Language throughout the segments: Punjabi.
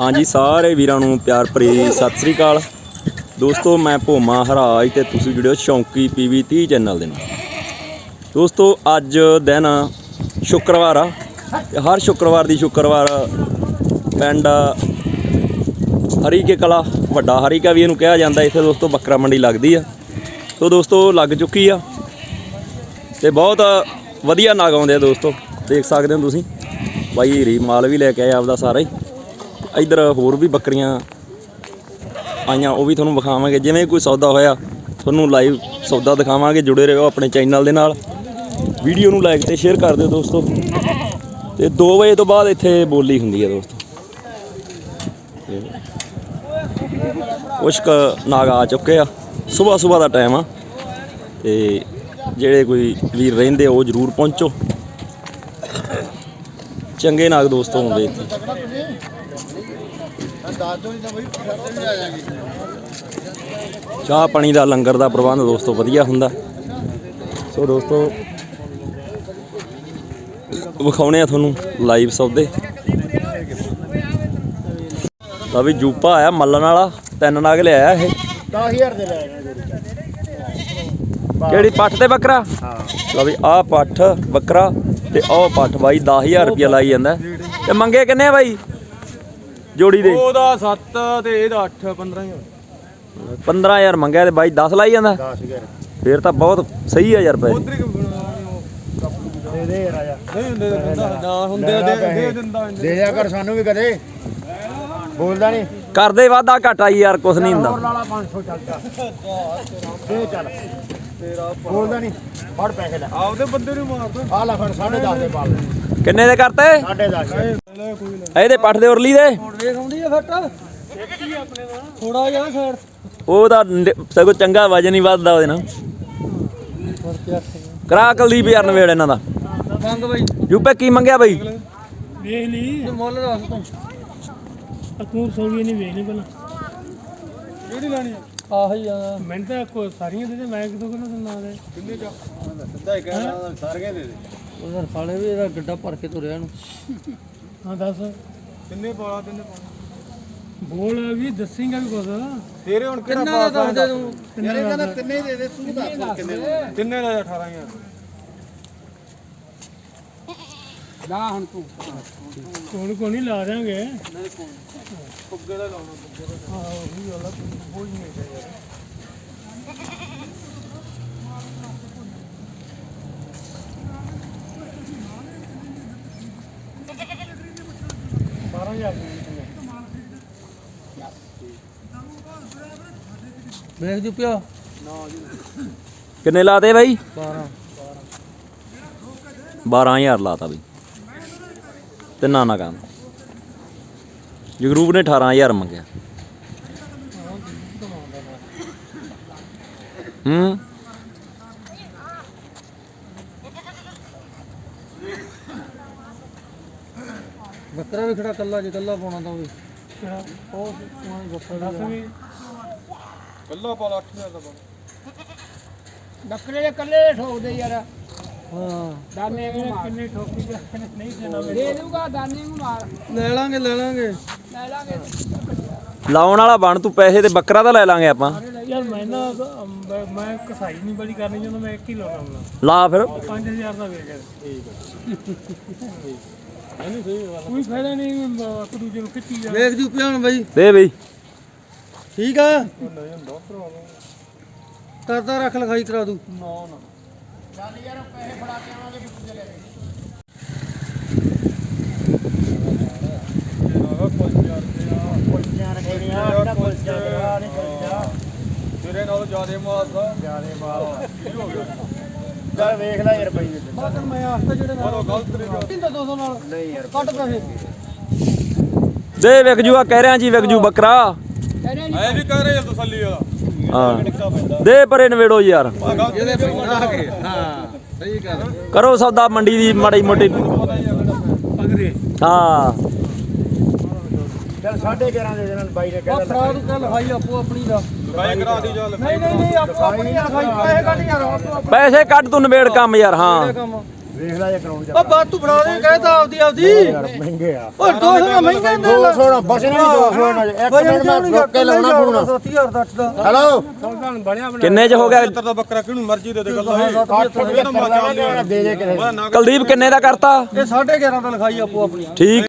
ਹਾਂਜੀ, ਸਾਰੇ ਵੀਰਾਂ ਨੂੰ ਪਿਆਰ ਭਰੀ ਸਤਿ ਸ੍ਰੀ ਅਕਾਲ। ਦੋਸਤੋ, ਮੈਂ ਭੋਮਾ ਹਰਾਜ ਤੇ ਤੁਸੀਂ ਜੁੜਿਓ ਸ਼ੌਂਕੀ ਪੀਵੀ 30 ਚੈਨਲ ਦੇ ਨਾਲ। ਦੋਸਤੋ, ਅੱਜ ਦਿਨ ਸ਼ੁੱਕਰਵਾਰ ਆ ਹਰ ਸ਼ੁੱਕਰਵਾਰ ਦੀ ਸ਼ੁੱਕਰਵਾਰ ਪਿੰਡ ਹਰੀਕੇ ਕਲਾ, ਵੱਡਾ ਹਰੀਕਾ ਵੀ ਇਹਨੂੰ ਕਿਹਾ ਜਾਂਦਾ, ਇੱਥੇ ਦੋਸਤੋ ਬੱਕਰਾ ਮੰਡੀ ਲੱਗਦੀ ਆ। ਸੋ ਦੋਸਤੋ, ਲੱਗ ਚੁੱਕੀ ਆ ਤੇ ਬਹੁਤ ਵਧੀਆ ਨਾਗ ਆਉਂਦੇ ਆ ਦੋਸਤੋ, ਦੇਖ ਸਕਦੇ ਹੋ ਤੁਸੀਂ। ਬਾਈ ਹੀਰੀ ਮਾਲ ਵੀ ਲੈ ਕੇ ਆਇਆ ਆਪਦਾ ਸਾਰਾ ਹੀ। ਇੱਧਰ ਹੋਰ ਵੀ ਬੱਕਰੀਆਂ ਆਈਆਂ, ਉਹ ਵੀ ਤੁਹਾਨੂੰ ਵਿਖਾਵਾਂਗੇ। ਜਿਵੇਂ ਕੋਈ ਸੌਦਾ ਹੋਇਆ, ਤੁਹਾਨੂੰ ਲਾਈਵ ਸੌਦਾ ਦਿਖਾਵਾਂਗੇ, ਜੁੜੇ ਰਹੋ ਆਪਣੇ ਚੈਨਲ ਦੇ ਨਾਲ। ਵੀਡੀਓ ਨੂੰ ਲਾਈਕ ਤੇ ਸ਼ੇਅਰ ਕਰ ਦਿਓ ਦੋਸਤੋ। ਤੇ 2 ਵਜੇ ਤੋਂ ਬਾਅਦ ਇੱਥੇ ਬੋਲੀ ਹੁੰਦੀ ਹੈ ਦੋਸਤੋ। ਤੇ ਕੁਛ ਨਾਗ ਆ ਚੁੱਕੇ ਆ। ਸਵੇਰ ਸਵੇਰ ਦਾ ਟਾਈਮ ਆ। ਤੇ ਜਿਹੜੇ ਕੋਈ ਵੀਰ ਰਹਿੰਦੇ ਉਹ ਜ਼ਰੂਰ ਪਹੁੰਚੋ। ਚੰਗੇ ਨਾਗ ਦੋਸਤੋ ਹੁੰਦੇ ਇੱਥੇ। ਚਾਹ ਪਾਣੀ ਦਾ ਲੰਗਰ ਦਾ ਪ੍ਰਬੰਧ ਦੋਸਤੋ ਵਧੀਆ ਹੁੰਦਾ। ਸੋ ਦੋਸਤੋ ਵਿਖਾਉਣੇ ਆ ਤੁਹਾਨੂੰ ਲਾਈਵ ਸੌਦੇ ਤਾਂ ਵੀ ਜੂਪਾ ਆਇਆ ਮੱਲਣ ਵਾਲਾ ਤਿੰਨ ਨਾਗ ਲਿਆਇਆ ਇਹ। 10000 ਦੇ ਲੈ ਕਿਹੜੀ ਪੱਠ ਤੇ ਬੱਕਰਾ? ਹਾਂ। ਲਓ ਵੀ ਆਹ ਪੱਠ ਬੱਕਰਾ ਤੇ ਆਹ ਪੱਠ ਬਾਈ 10000 ਰੁਪਇਆ ਲਾਈ ਜਾਂਦਾ। ਤੇ ਮੰਗੇ ਕਿੰਨੇ ਆ ਬਾਈ? ਜੋੜੀ ਦੇ। ਉਹਦਾ 7 ਤੇ ਇਹਦਾ 8 15000 15000 ਮੰਗਿਆ ਤੇ ਬਾਈ 10 ਲਾਈ ਜਾਂਦਾ? 10000 ਫੇਰ ਤਾਂ ਬਹੁਤ ਸਹੀ ਆ ਯਾਰ ਉਧਰ ਹੀ ਦੇ ਦੇ ਰਾਜਾ ਨਹੀਂ ਹੁੰਦੇ ਨਾ ਹੁੰਦੇ ਦੇ ਦੇ ਦਿੰਦਾ ਦੇ ਦਿਆ ਕਰ ਸਾਨੂੰ ਵੀ ਕਦੇ। ਬੋਲਦਾ ਨਹੀਂ। ਕਰਦੇ ਵਾਦਾ ਘਾਟਾ ਯਾਰ ਕੁਛ ਨਹੀਂ ਹੁੰਦਾ। ਲਾਲਾ 500 ਚੱਲਦਾ ਦੇ ਚੱਲ। ਤੇਰਾ ਬੋਲਦਾ ਨਹੀਂ। ਫੜ ਪੈਸੇ ਲੈ। ਆਪਦੇ ਬੰਦੇ ਨੂੰ ਮਾਰਦਾ ਆ ਲੈ ਫੜ 10.5 ਦੇ ਪਾ ਲੈ। ਕਿੰਨੇ ਦੇ ਕਰਤੇ? 10.5 ਲੈ ਕੋਈ ਨਾ ਇਹਦੇ ਪੱਠ ਦੇ ਉਰਲੀ ਦੇ? ਵੇਖ ਆਉਂਦੀ ਆ ਫੱਟ ਦਾ ਥੋੜਾ ਜਿਹਾ ਸਾਈਡ ਉਹਦਾ ਨ- ਸਗੋਂ ਚੰਗਾ ਵਜਨ ਹੀ ਵੱਧਦਾ ਉਹਦੇ ਨਾਲ। ਕਰਾ ਕੁਲਦੀਪ ਯਾਰ ਨਵੇੜ ਇਹਨਾਂ ਦਾ। ਮੰਗ ਬਈ। ਯੂਪੇ ਕੀ ਮੰਗਿਆ ਬਾਈ? ਵੇਖ ਲਈ। ਮੁੱਲ ਦੱਸ ਤੂੰ। ਤੂੰ ਸੋਵੀ ਨਹੀਂ ਵੇਖ ਲਈ ਪਹਿਲਾਂ। ਕਿਹੜੀ ਲੈਣੀ ਆ? ਆਹੀ ਆ। ਮੈਂ ਤਾਂ ਕੋ ਸਾਰੀਆਂ ਦੇ ਦੇ ਮੈਂ ਕਿਦੋਂ ਕਿਹਨਾਂ ਦਿੰਦਾ ਦੇ। ਕਿੰਨੇ ਚਾ ਸਿੱਧਾ ਹੀ ਕਹਿਣਾ ਸਾਰੀਆਂ ਦੇ ਦੇ। ਉਹਦਾ ਸਾਲੇ ਵੀ ਇਹਦਾ ਗੱਡਾ ਭਰ ਕੇ ਤੁਰਿਆ ਨੂੰ ਹਾਂ ਦੱਸ। ਕਿੰਨੇ ਪਾਲਾ ਤਿੰਨੇ ਪਾਲਾ? ਬੋਲ ਵੀ ਦੱਸੇਗਾ ਵੀ ਕੁਝ ਤੇਰੇ ਹੁਣ ਕਿਹੜਾ ਕਿੰਨਾ ਦਾ ਦੱਸ? ਦੇ ਤੂੰ ਯਾਰ ਇਹ ਕਹਿੰਦਾ ਤਿੰਨੇ ਦੇ ਦੇ ਤੂੰ ਦੱਸ ਕਿੰਨੇ ਦੇ ਤਿੰਨੇ ਦਾ 18000 ਲਾ ਹੁਣ ਤੂੰ। ਕੋਣ ਕੋਣੀ ਲਾ ਦਾਂਗੇ ਫੁੱਗੇ ਦਾ ਲਾਉਣਾ ਵੇਖ ਜੁਪਿਆ ਕਿੰਨੇ ਲਾਤੇ ਬਾਈ? 12 12000 ਲਾਤਾ ਬਈ। ਤਿੰਨਾਂ ਨਾ ਕੰਮ ਜਗਰੂਪ ਨੇ 18000 ਮੰਗਿਆ। ਹੂੰ। ਬੱਕਰਾ ਵੀ ਖੜਾ ਕੱਲਾ ਜੇ ਕੱਲਾ ਪਾਉਣਾ ਤਾਂ ਵੀ ਉਹ ਉਹ ਬੱਕਰਾ ਦੱਸ ਵੀ। ਕੱਲਾ ਪਾਲਾ 8000 ਦਾ ਪਾਲਾ ਬੱਕਰੇ ਦੇ ਕੱਲੇ ਠੋਕਦੇ ਯਾਰ। ਹਾਂ। ਦਾਨੇ ਨੂੰ ਮਾਰ। ਕਿੰਨੇ ਠੋਕੀ ਜਾ ਨਹੀਂ ਦੇਣਾ ਦੇ ਦੂਗਾ ਦਾਨੇ ਨੂੰ ਮਾਰ। ਲੈ ਲਾਂਗੇ ਲੈ ਲਾਂਗੇ। ਲੈ ਲਾਂਗੇ। ਲਾਉਣ ਵਾਲਾ ਬਣ ਤੂੰ ਪੈਸੇ ਤੇ ਬੱਕਰਾ ਤਾਂ ਲੈ ਲਾਂਗੇ ਆਪਾਂ। ਯਾਰ ਮੈਂ ਨਾ ਮੈਂ- ਕਸਾਈ ਨਹੀਂ ਬੜੀ ਕਰਨੀ ਚਾਹੁੰਦਾ ਮੈਂ ਇੱਕ ਹੀ ਲਾਉਣਾ ਲਾ ਫਿਰ। 5000 ਦਾ ਵੇਚ ਠੀਕ ਹੈ ਕੋਈ ਫਾਇਦਾ ਨਹੀਂ ਇੱਕ ਦੂਜੇ ਨੂੰ ਖਿੱਚੀ ਜਾ ਵੇਖ ਜੁਪਿਆ ਹੁਣ ਬਈ। ਦੇ ਬਈ। ਠੀਕ ਆ? ਕਰਦਾ ਰੱਖ ਲਿਖਾਈ ਕਰਾ ਦੂ। ਕੁਲਚੀਆਂ ਰੱਖਣੀਆਂ ਜਿਹੜਾ ਕੁਲਚਾ ਦੇਵਾ ਨਹੀਂ ਕੁਲਚਾ ਤੇਰੇ ਨਾਲੋਂ ਜ਼ਿਆਦਾ ਮਾਰਦਾ ਜਿਆਦੇ ਮਾਲ ਚੱਲ ਵੇਖ ਲੈ ਯਾਰ ਬਈ ਬਾਅਦ ਮੈਂ ਆਸਤਾ ਜਿਹੜੇ ਨਾਲ ਉਹ ਗਲਤ ਤਰੀਕਾ ਕਿੰਦਾ 200 ਨਾਲ ਨਹੀਂ ਯਾਰ ਕੱਟ ਪੈਸੇ। ਦੇ ਵਿਕ ਜੂ ਆ ਕਹਿ ਰਿਆਂ ਜੀ ਵਿਕ ਜੂ ਬੱਕਰਾ। ਐ ਵੀ ਕਹਿ ਰਹੇ ਤਸੱਲੀ ਵਾਲਾ। ਹਾਂ। ਦੇ ਪਰੇ ਨਵੇੜੋ ਯਾਰ। ਹਾਂ ਸਹੀ ਕਰੋ ਸੌਦਾ ਮੰਡੀ ਦੀ ਮਾੜੀ ਮੋਟੀ। ਹਾਂ। ਚੱਲ 11.5 ਦੇ ਦੇਣਾ ਬਾਈ ਨੇ ਆ ਕਹਿ ਫੜਾ ਦੂ ਕੱਲ ਲਿਖਾਈ ਆਪੋ ਆਪਣੀ ਦਾ। ਲਿਖਾਈ ਕਰਾ ਦੀ ਚੱਲ ਨਹੀਂ ਨਹੀਂ ਨਹੀਂ ਆਪੋ ਆਪਣੀ ਲਿਖਾਈ ਪੈਸੇ ਕੱਢ ਯਾਰ ਆਪੋ ਆਪਣੀ। ਪੈਸੇ ਕੱਢ ਤੂੰ ਨਵੇੜ ਕੰਮ ਯਾਰ ਹਾਂ। ਕੰਮ। ਵੇਖ ਲੈ ਜੇ ਕਰਾਉਣ ਉਹ ਬਾਤ ਤੂੰ ਫੜਾ ਦੇ ਕਹਿ ਤਾਂ ਆਪਦੀ ਆਪਦੀ। ਯਾਰ ਮਹਿੰਗੇ ਆ। ਓ 200 ਦਾ ਮਹਿੰਗਾ ਦੇ 200 ਨਾ ਬਸ ਨਹੀਂ 200 ਨਾ ਇੱਕ ਮਿੰਟ ਮੈਂ ਰੁੱਕ ਕੇ ਲਾਉਣਾ ਫੋਨ। 30000 ਦਾ ਅੱਠ ਦਾ। ਹੈਲੋ? ਕਿੰਨੇ ਚ ਹੋ ਗਿਆ? ਦਾ ਬੱਕਰਾ ਕਿਹਨੂੰ ਮਰਜ਼ੀ ਦੇ ਦੇ ਗੱਲ 8 ਰੁਪਏ ਤਾਂ ਦੇ ਦੇ ਕਿਸੇ ਕੁਲਦੀਪ ਕਿੰਨੇ ਦਾ ਕਰਤਾ? ਇਹ 11.5 ਦਾ ਲਿਖਾਈ ਆਪੋ ਆਪਣੀ। ਠੀਕ।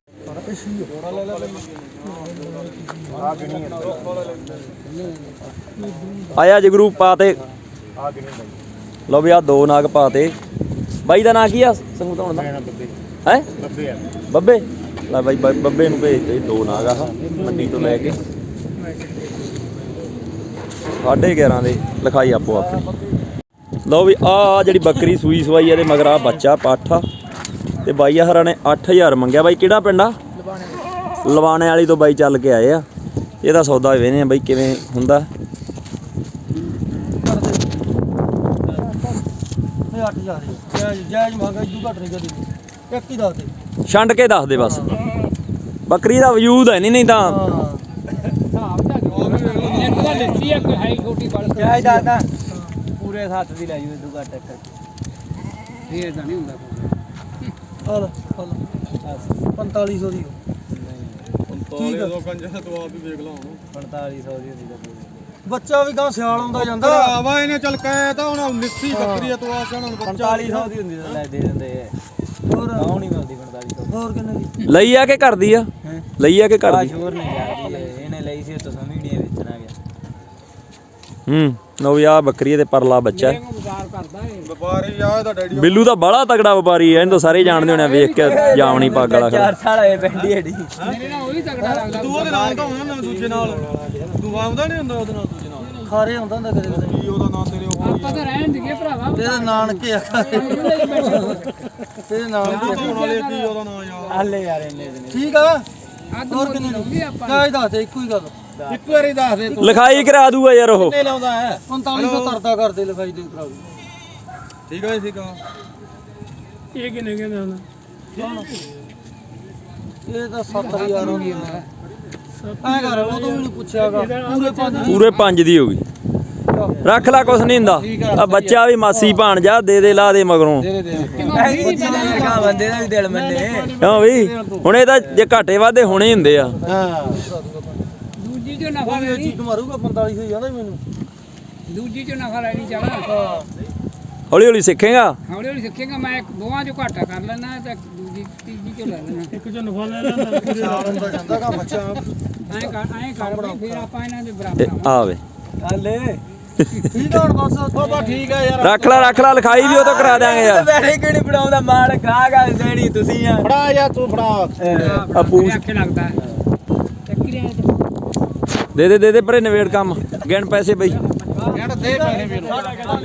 ਆਇਆ ਜਗਰੂ ਗਿਣੀ ਬਾਈ ਲਓ ਵੀ ਆ ਦੋ ਨਾਗ ਪਾਤੇ ਬਾਈ ਦਾ ਨਾਂ ਕੀ ਆ? ਸੰਗਤਾਉਣ ਦਾ। ਮੈਂ ਨਾ ਬੱਬੇ। ਹੈ? ਬੱਬੇ ਆ। ਬੱਬੇ? ਲੈ ਬਾਈ ਬੱਬੇ ਨੂੰ ਭੇਜ ਦੇ ਦੋ ਨਾਗ ਆ ਮੰਡੀ ਤੋਂ ਲੈ ਕੇ। ਸਾਢੇ 11 ਦੇ ਲਿਖਾਈ ਆਪੋ ਆਪਣੀ। ਲਓ ਵੀ ਆ ਜਿਹੜੀ ਬੱਕਰੀ ਸੂਈ ਸਵਾਈ ਇਹਦੇ ਮਗਰ ਆ ਬੱਚਾ ਪਾਠਾ। ਤੇ ਬਾਈ ਹਰਾਂ ਨੇ 8000 ਮੰਗਿਆ। ਬਾਈ ਕਿਹੜਾ ਪਿੰਡ ਆ? ਲਵਾਣੇ ਵਾਲੀ ਤੋਂ ਬਾਈ ਚੱਲ ਕੇ ਆਏ ਆ। ਇਹਦਾ ਸੌਦਾ ਵੇਨੇ ਆ ਬਾਈ, ਕਿਵੇਂ ਹੁੰਦਾ? 8000 ਜਾਇਜ਼ ਜਾਇਜ਼ ਮੰਗਾ ਇਦੂ ਘੱਟ ਨਹੀਂ ਕਦੀ ਇੱਕ ਹੀ ਦੱਸ ਦੇ ਛੰਡ ਕੇ ਦੱਸ ਦੇ ਬਸ। ਬੱਕਰੀ ਦਾ ਵਜੂਦ ਹੈ ਨਹੀਂ ਨਹੀਂ ਤਾਂ। ਹਾਂ। ਜਾਇ ਦਾਦਾ ਪੂਰੇ ਹੱਥ ਦੀ ਲੈ ਜੂ ਦੂਗਾ ਟੱਕ ਫੇਰ ਤਾਂ ਨਹੀਂ ਹੁੰਦਾ ਹਲ ਹਲ 4500 ਦੀ ਠੀਕ ਆ। 4500 ਦੀ ਹੁੰਦੀ ਬੱਚਾ ਵੀ ਗਾਂ ਸਿਆਲ ਆਉਂਦਾ ਜਾਂਦਾ। ਆਵਾ ਇਹਨੇ ਚੱਲ ਕਹਿ ਤਾਂ ਹੁਣ ਨਿੱਸੀ ਬੱਕਰੀ ਆ ਤੂੰ ਆਸ਼ਾ ਹੁਣ 4500 ਦੀ ਹੁੰਦੀ ਤਾਂ ਲੈ ਦੇ ਦਿੰਦੇ ਹੋਰ? ਆਉ ਨਹੀਂ ਮਿਲਦੀ 4500 ਹੋਰ ਕਿੰਨੇ ਦੀ? ਲਈ ਆ ਕੇ ਕਰਦੀ ਆ? ਲਈ ਆ ਕੇ ਆ ਕਰਦੀ ਸ਼ੋਰ ਨਹੀਂ ਜਾਂਦੀ ਇਹਨੇ ਲਈ ਸੀ ਤਾਂ ਸਮਝਣੀ ਵੇਚਣਾ ਗਿਆ। ਹੂੰ ਲਓ ਵੀ ਆ ਬੱਕਰੀ ਤੇ ਪਰਲਾ ਬੱਚਾ। ਹੈ ਵਪਾਰੀ ਆ ਇਹਦਾ ਡੈਡੀ ਬਿੱਲੂ ਤਾਂ ਬੜਾ ਤਗੜਾ ਵਪਾਰੀ ਐ ਇਹਨੂੰ ਤਾਂ ਸਾਰੇ ਜਾਣਦੇ ਹੋਣੇ ਆ ਵੇਖ ਕੇ ਜਾਵਣੀ ਪੱਗ ਵਾਲਾ ਖੜਾ। ਸਾਲ ਹੋਏ ਪੈਂਦੀ ਏਡੀ। ਤੂੰ ਉਹਦੇ ਨਾਲ ਤਾਂ ਹੋਣਾ ਨਾ ਦੂਜੇ ਨਾਲ। ਤੂੰ ਆਉਂਦਾ ਨਹੀਂ ਹੁੰਦਾ ਉਹਦੇ ਨਾਲ ਦੂਜੇ ਨਾਲ। ਖਾਰੇ ਆਉਂਦਾ ਹੁੰਦਾ ਕਦੇ ਕਦੇ। ਕੀ ਉਹਦਾ ਨਾਂ ਤੇਰੇ ਉਹ ਤੇਰੇ ਨਾਨਕੇ ਆ। ਤੇਰੇ ਨਾਨਕੇ ਹੋਣ ਵਾਲੇ ਕੀ ਉਹਦਾ ਨਾਂ ਯਾਰ। ਹਾਲੇ ਯਾਰ ਇੰਨੇ ਦਿਨ। ਠੀਕ ਆ? ਹੋਰ ਕਿੰਨੇ ਦੀ ਕਾਹ ਦੱਸ ਦੇ ਇੱਕੋ ਹੀ ਗੱਲ। ਇੱਕ ਵਾਰੀ ਦੱਸ ਦੇ ਲਿਖਾਈ ਕਰਾ ਦੂਗਾ ਯਾਰ ਉਹ। ਲਾਉਂਦਾ ਹੈ? 4500 ਤਰਦਾ ਕਰਦੇ ਲਿਖਾਈ ਦੇ ਕਰਾ ਠੀਕ ਹੈ ਠੀਕ ਆ। ਇਹ ਕਿੰਨੇ ਕਹਿੰਦੇ ਹੁਣ? ਇਹ ਤਾਂ 7000 ਹੋ ਗਈ ਐ ਕਰ ਉਹ ਤੋਂ ਵੀ ਨਹੀਂ ਪੁੱਛਿਆਗਾ। ਪੂਰੇ ਪੰਜ ਪੂਰੇ 5 ਦੀ ਹੋ ਗਈ। ਰੱਖ ਲੈ ਕੁਛ ਨਹੀਂ ਹੁੰਦਾ। ਆ ਬੱਚਾ ਵੀ ਮਾਸੀ ਭਾਣਜਾ ਦੇ ਦੇ ਲਾ ਦੇ ਮਗਰੋਂ। ਕਾ ਬੰਦੇ ਦਾ ਵੀ ਦਿਲ ਮੰਨੇ। ਕਿਉਂ ਵੀ? ਹੁਣ ਇਹ ਤਾਂ ਜੇ ਘਾਟੇ ਵਾਧੇ ਹੋਣੇ ਹੁੰਦੇ ਆ। ਹਾਂ। ਦੂਜੀ ਚੋਂ ਨਫਾ ਉਹ ਇਹ ਚੀਕ ਮਾਰੂਗਾ 4500 ਜਾਂਦਾ ਮੈਨੂੰ। ਦੂਜੀ ਚੋਂ ਨਫਾ ਲੈਣੀ ਚਾਹਣਾ। ਹਾਂ। ਹੌਲੀ ਹੌਲੀ ਸਿੱਖੇਗਾ? ਹੌਲੀ ਹੌਲੀ ਸਿੱਖੇਗਾ ਮੈਂ ਇੱਕ ਦੋਵਾਂ ਚੋਂ ਘਾਟਾ ਕਰ ਲੈਣਾ ਤੇ ਦੂਜੀ ਤੀਜੀ ਚੋਂ ਲੈ ਲੈਣਾ ਇੱਕ ਚੋਂ ਨਫਾ ਲੈ ਲੈਣਾ ਸਿਆਲ ਹੁੰਦਾ ਜਾਂਦਾਗਾ ਬੱਚਾ ਐਂ ਕਰ ਐਂ ਕਰ ਬਈ ਫਿਰ ਆਪਾਂ ਇਹਨਾਂ ਦੇ ਬਰਾਬਰ ਆਵੇ। ਹਲੇ ਠੀਕ ਬਸ ਬਾਬਾ ਠੀਕ ਆ ਯਾਰ। ਰੱਖ ਲੈ ਰੱਖ ਲੈ ਲਿਖਾਈ ਵੀ ਉਹ ਤੋਂ ਕਰਾ ਦਿਆਂਗੇ ਯਾਰ। ਬੈਠੇ ਕਿਹੜੀ ਬਣਾਉਂਦਾ ਮਾਲ ਖਾ ਗਾ ਦੇਣੀ ਤੁਸੀਂ ਆ। ਫੜਾ ਯਾਰ ਤੂੰ ਫੜਾ। ਆ ਪੂਛ। ਲੱਗਦਾ। ਦੇ। ਦੇ ਦੇ ਦੇ ਪਰੇ ਨਵੇੜ ਕੰਮ। ਗਿਣ ਪੈਸੇ ਬਈ। ਕਹਿੰਦਾ ਦੇ ਪੈਸੇ ਮੈਨੂੰ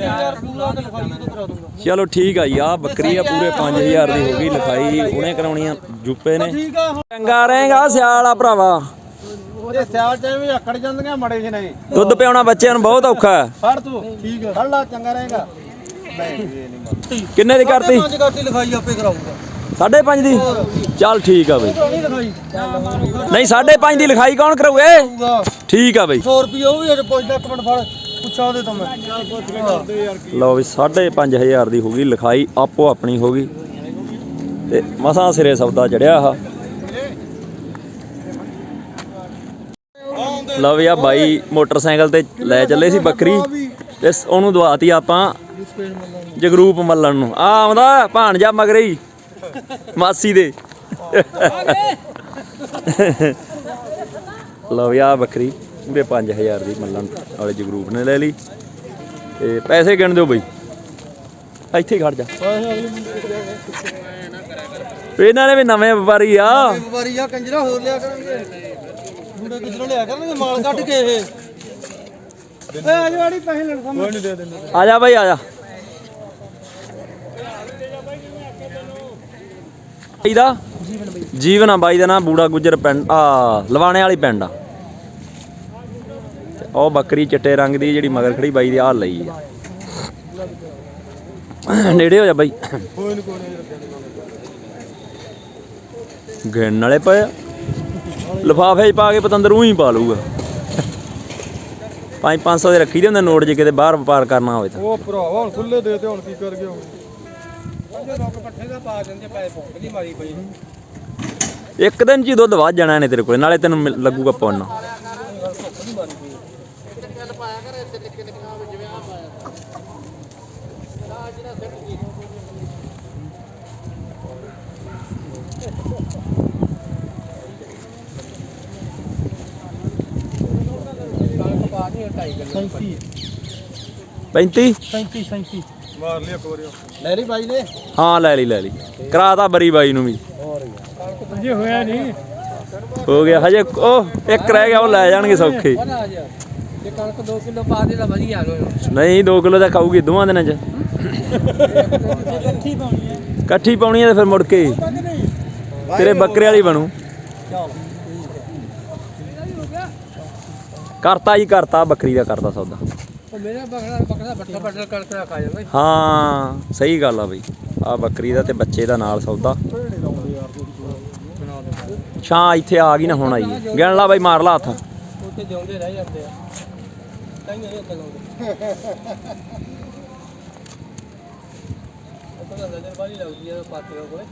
ਯਾਰ ਪੂਰਾ ਤੇ ਲਿਖਾਈ ਉਹ ਤੋਂ ਕਰਾ ਦੂੰਗਾ। ਚਲੋ ਠੀਕ ਆ ਜੀ ਆ ਬੱਕਰੀ ਆ ਪੂਰੇ 5000 ਦੀ ਹੋ ਗਈ ਲਿਖਾਈ ਉਹਨੇ ਕਰਾਉਣੀ ਆ ਜੁੱਪੇ ਨੇ। ਚੰਗਾ ਰਹੇਗਾ ਸਿਆਲ ਆ ਭਰਾਵਾ। ਉਹਦੇ ਸਿਆਲ ਚ ਵੀ ਆਕੜ ਜਾਂਦੀਆਂ ਮੜੇ ਜਿਹੇ ਨਹੀਂ। ਦੁੱਧ ਪਿਆਉਣਾ ਬੱਚਿਆਂ ਨੂੰ ਬਹੁਤ ਔਖਾ ਹੈ। ਫੜ ਤੂੰ ਠੀਕ ਹੈ ਫੜ ਲਾ ਚੰਗਾ ਰਹੇਗਾ। ਨਹੀਂ ਇਹ ਨਹੀਂ ਕਿੰਨੇ ਦੀ ਕਰਤੀ? ਪੰਜ ਕਰਤੀ ਲਿਖਾਈ ਆਪੇ ਕਰਾਊਗਾ। ਸਾਢੇ ਪੰਜ ਦੀ? ਚੱਲ ਠੀਕ ਆ ਬਈ। ਨਹੀਂ ਲਿਖਾਈ। ਨਹੀਂ ਸਾਢੇ ਪੰਜ ਦੀ ਲਿਖਾਈ ਕੌਣ ਕਰਾਊਗਾ। ਠੀਕ ਆ ਬਈ। 100 ਰੁਪਏ ਉਹ ਵੀ ਅਜੇ ਪੁੱਛਦਾ ਇੱਕ ਮਿੰਟ ਫੜ। ਪੁੱਛਾਂ ਉਹਦੇ ਤੋਂ ਮੈਂ। ਲਓ ਵੀ ਸਾਢੇ ਪੰਜ ਹਜ਼ਾਰ ਦੀ ਹੋ ਗਈ, ਲਿਖਾਈ ਆਪੋ ਆਪਣੀ ਹੋ ਗਈ। ਤੇ ਮਸਾਂ ਸਿਰੇ ਸੌਦਾ ਚੜਿਆ ਆ ਲਓ ਵੀ ਆ ਬਾਈ ਮੋਟਰਸਾਈਕਲ ਤੇ ਲੈ ਚੱਲੇ ਸੀ ਬੱਕਰੀ। ਤੇ ਉਹਨੂੰ ਦਵਾਤੀ ਆਪਾਂ ਜਗਰੂਪ ਮੱਲਣ ਨੂੰ। ਆ ਆਉਂਦਾ ਭਾਣਜਾ ਮਗਰੇ ਹੀ, ਮਾਸੀ ਦੇ। ਲਓ ਯਾ ਆ ਬੱਕਰੀ। ਪੂਰੇ 5000 ਦੀ ਮੱਲਣ ਵਾਲੇ ਜਗਰੂਪ ਨੇ ਲੈ ਲਈ। ਤੇ ਪੈਸੇ ਗਿਣ ਦਿਓ ਬਈ। ਇੱਥੇ ਹੀ ਖੜ ਜਾ। ਇਹਨਾਂ ਨੇ ਵੀ ਨਵੇਂ ਵਪਾਰੀ ਆ। ਵਪਾਰੀ ਆ ਕੰਜਰਾ ਹੋਰ ਲਿਆ ਕਰਨਗੇ। ਬੁੜੇ ਕਿਧਰੋਂ ਲਿਆ ਕਰਨਗੇ? ਮਾਲ ਕੱਢ ਕੇ ਇਹ। ਏ ਆ ਜਵਾੜੀ ਪੈਸੇ ਲੈਣ ਸਾਹਮਣੇ। ਨਹੀਂ ਦੇ ਦਿੰਦੇ। ਆ ਜਾ ਬਈ ਆ ਜਾ। ਇਹਦਾ ਜੀਵਨ ਆ ਬਾਈ ਦਾ ਨਾਮ ਬੂੜਾ ਗੁੱਜਰ ਪਿੰਡ ਆ ਲਵਾਣੇ ਵਾਲੀ ਪਿੰਡ ਆ। ਉਹ ਬੱਕਰੀ ਚਿੱਟੇ ਰੰਗ ਦੀ ਜਿਹੜੀ ਮਗਰ ਖੜੀ ਬਾਈ ਦੀ ਆ ਲਈ ਆ। ਨੇੜੇ ਹੋ ਜਾ ਬਾਈ। ਗਿਣਨ ਵਾਲੇ ਪਏ ਲਿਫਾਫੇ 'ਚ ਪਾ ਕੇ ਪਤੰਦਰ ਉਹੀ ਪਾ ਲੂਗਾ 5-500 ਦੇ ਰੱਖੀ ਦੇ ਹੁੰਦੇ ਨੋਟ ਜੇ ਕਿਤੇ ਬਾਹਰ ਵਪਾਰ ਕਰਨਾ ਹੋਵੇ ਤਾਂ। ਉਹ ਭਰਾਵਾ ਹੁਣ ਖੁੱਲੇ ਦੇ ਤੇ ਹੁਣ ਕੀ ਕਰ ਗਿਆ ਇੱਕ ਦਿਨ ਚ ਦੁੱਧ ਵੱਧ ਜਾਣਾ ਨੇ ਤੇਰੇ ਕੋਲ ਨਾਲੇ ਤੈਨੂੰ ਮਿਲ- ਲੱਗੂਗਾ ਪੁੰਨ। ਨਹੀਂ 2.5 ਕਿਲੋ 35 37 37 ਮਾਰ ਲਿਆ ਕੋਰਿਓ ਲੈ ਲਈ ਬਾਈ ਨੇ? ਹਾਂ ਲੈ ਲਈ ਲੈ ਲਈ। ਕਰਾਤਾ ਬਰੀ ਬਾਈ ਨੂੰ ਵੀ। ਅਜੇ ਹੋਇਆ ਨਹੀਂ। ਹੋ ਗਿਆ ਹਜੇ ਉਹ ਇੱਕ ਰਹਿ ਗਿਆ ਉਹ ਲੈ ਜਾਣਗੇ ਸੌਖੇ। ਜਾ। ਕਣਕ 2 ਕਿਲੋ ਪਾ ਦੇ ਤਾਂ ਵਧੀਆ ਨਹੀਂ 2 ਕਿਲੋ ਤਾਂ ਖਾਊਗੀ ਦੋਵਾਂ ਦਿਨਾਂ ਚ। ਇਕੱਠੀ ਪਾਉਣੀ ਹੈ। ਇਕੱਠੀ ਪਾਉਣੀ ਆ ਤੇ ਫਿਰ ਮੁੜ ਕੇ। ਤੇਰੇ ਬੱਕਰੇ ਵਾਲੀ ਬਣੂ। ਕਰਤਾ ਜੀ ਕਰਤਾ ਬੱਕਰੀ ਦਾ ਕਰਤਾ ਸੌਦਾ। ਉਹ ਮੇਰਾ ਬਕਰਾ ਬਕਰਾ ਬੱਟਾ ਬੱਟਾ ਕਣਕ ਦਾ ਖਾ ਜਾਂਦਾ ਹਾਂ ਸਹੀ ਗੱਲ ਆ ਬਈ। ਆ ਬੱਕਰੀ ਦਾ ਤੇ ਬੱਚੇ ਦਾ ਨਾਲ ਸੌਦਾ। ਛਾਂ ਇੱਥੇ ਆ ਗਈ ਨਾ ਹੁਣ ਆਈ ਹੈ। ਗਿਣ ਲਾ ਬਾਈ ਮਾਰ ਲਾ ਹੱਥ। ਉੱਥੇ ਜਿਉਂਦੇ ਰਹਿ ਜਾਂਦੇ ਆ। ਤਾਂ ਹੀ ਉੱਥੇ ਲਾਉਂਦੇ। ਨਜ਼ਰ ਵਾਲੀ ਲੱਗਦੀ ਆ ਪਾਤਿਆਂ ਕੋਲੇ।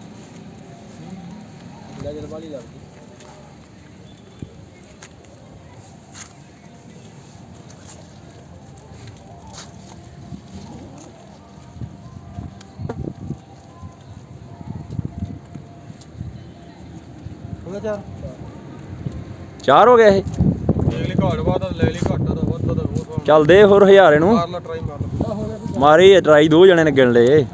ਨਜ਼ਰ ਵਾਲੀ ਲੱਗਦੀ। ਚਾਰ ਚਾਰ ਹੋ ਗਿਆ ਇਹ? ਲੈ ਲਈ ਘਾਟ ਬਾਤ ਲੈ ਲਈ ਘਾਟਾ ਦਾ ਵੱਧ ਦਾ ਹੋਰ ਚੱਲ ਦੇ ਹੋਰ ਹਜ਼ਾਰੇ ਨੂੰ ਮਾਰ ਲਾ ਟਰਾਈ ਮਾਰ ਲਾ। ਮਾਰੀ ਟਰਾਈ ਦੋ ਜਣੇ ਨੇ ਗਿਣ ਲਏ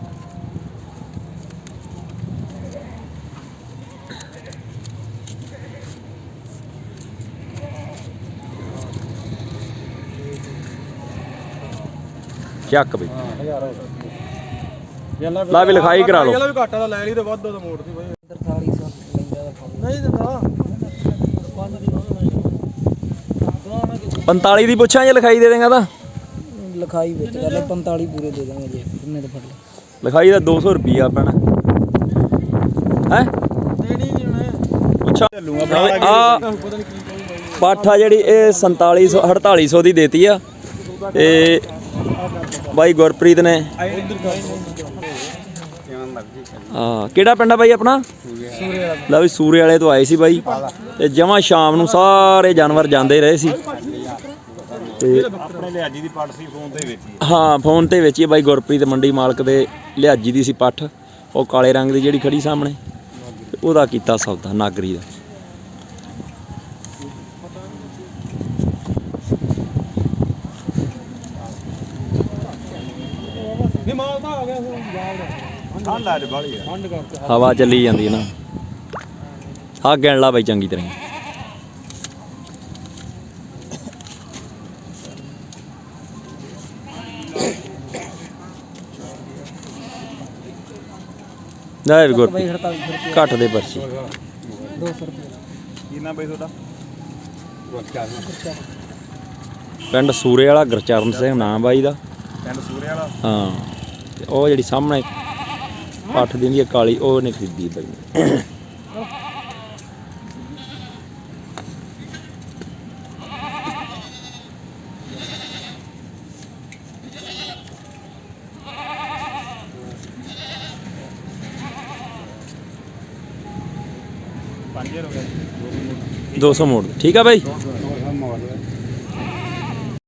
ਚੱਕ ਬਈ। ਲਾ ਵੀ ਲਿਖਾਈ ਕਰਾ ਲਓ। ਇਹਦਾ ਵੀ ਘਾਟਾ ਦਾ ਲੈ ਲਈ ਤੇ ਵੱਧ ਦਾ ਮੋੜ ਦੀ ਬਾਈ। 4300 ਨਹੀਂ ਦਿੰਦਾ 45 ਦੀ ਪੁੱਛਾਂ ਜੇ ਲਿਖਾਈ ਦੇ ਦੇਗਾ ਤਾਂ? ਲਿਖਾਈ ਵਿੱਚ ਗੱਲ 45 ਪੂਰੇ ਦੇ ਦਾਂਗੇ ਜੀ ਕਿੰਨੇ ਦਾ ਫੜ ਲੈ ਲਿਖਾਈ ਦਾ 200 ਰੁਪਿਆ ਪੈਣਾ ਹੈ? ਦੇਣੀ ਨਹੀਂ ਉਹਨੇ ਪੁੱਛਾਂ ਆ ਪਾਠਾ ਜਿਹੜੀ ਇਹ 4700 4800 ਦੀ ਦੇਤੀ ਆ। ਤੇ ਬਾਈ ਗੁਰਪ੍ਰੀਤ ਨੇ। ਆ ਕਿਹੜਾ ਪਿੰਡ ਆ ਬਾਈ ਆਪਣਾ? ਲੈ ਵੀ ਸੂਰੇ ਵਾਲੇ ਤੋਂ ਆਏ ਸੀ ਬਾਈ। ਤੇ ਜਮਾ ਸ਼ਾਮ ਨੂੰ ਸਾਰੇ ਜਾਨਵਰ ਜਾਂਦੇ ਰਹੇ ਸੀ। ਤੇ ਆਪਣੇ ਲਿਆਜੀ ਦੀ ਪੱਟ ਸੀ ਫੋਨ ਤੇ ਵੇਚੀ ਹਾਂ ਫੋਨ ਤੇ ਵੇਚੀ ਬਾਈ ਗੁਰਪ੍ਰੀਤ ਮੰਡੀ ਮਾਲਕ ਦੇ ਲਿਹਾਜੀ ਦੀ ਸੀ ਪੱਠ ਉਹ ਕਾਲੇ ਰੰਗ ਦੀ ਜਿਹੜੀ ਖੜੀ ਸਾਹਮਣੇ। ਉਹਦਾ ਕੀਤਾ ਸੌਦਾ ਨਾਗਰੀ ਦਾ ਨਹੀਂ ਮਾਲ ਤਾਂ ਆ ਗਿਆ ਹੁਣ ਜਾਲ ਦਾ ਠੰਡ ਲੱਗ ਬਾਲੀ ਆ। ਠੰਡ ਕਰਕੇ ਹਵਾ ਚੱਲੀ ਜਾਂਦੀ ਹੈ ਨਾ। ਹਾਂ ਗਿਣ ਲਾ ਬਾਈ ਚੰਗੀ ਤਰ੍ਹਾਂ। 48 ਰੁਪਏ। ਘੱਟ ਦੇ ਪਰਚੀ। 200 ਰੁਪਏ। ਕਿੰਨਾ ਬਈ ਤੁਹਾਡਾ? ਪਿੰਡ ਸੂਰੇ ਵਾਲਾ ਗੁਰਚਰਨ ਸਿੰਘ ਨਾਮ ਬਾਈ ਦਾ। ਪਿੰਡ ਸੂਰੇ ਵਾਲਾ? ਹਾਂ ਤੇ ਉਹ ਜਿਹੜੀ ਸਾਹਮਣੇ ਪੱਠ ਦਿੰਦੀ ਹੈ ਕਾਲੀ ਉਹ ਨੇ ਖਰੀਦੀ ਬਾਈ ਨੇ ਪੰਜ ਹੋ ਗਿਆ 200 ਮੋੜ। ਦੇ। ਠੀਕ ਆ ਬਾਈ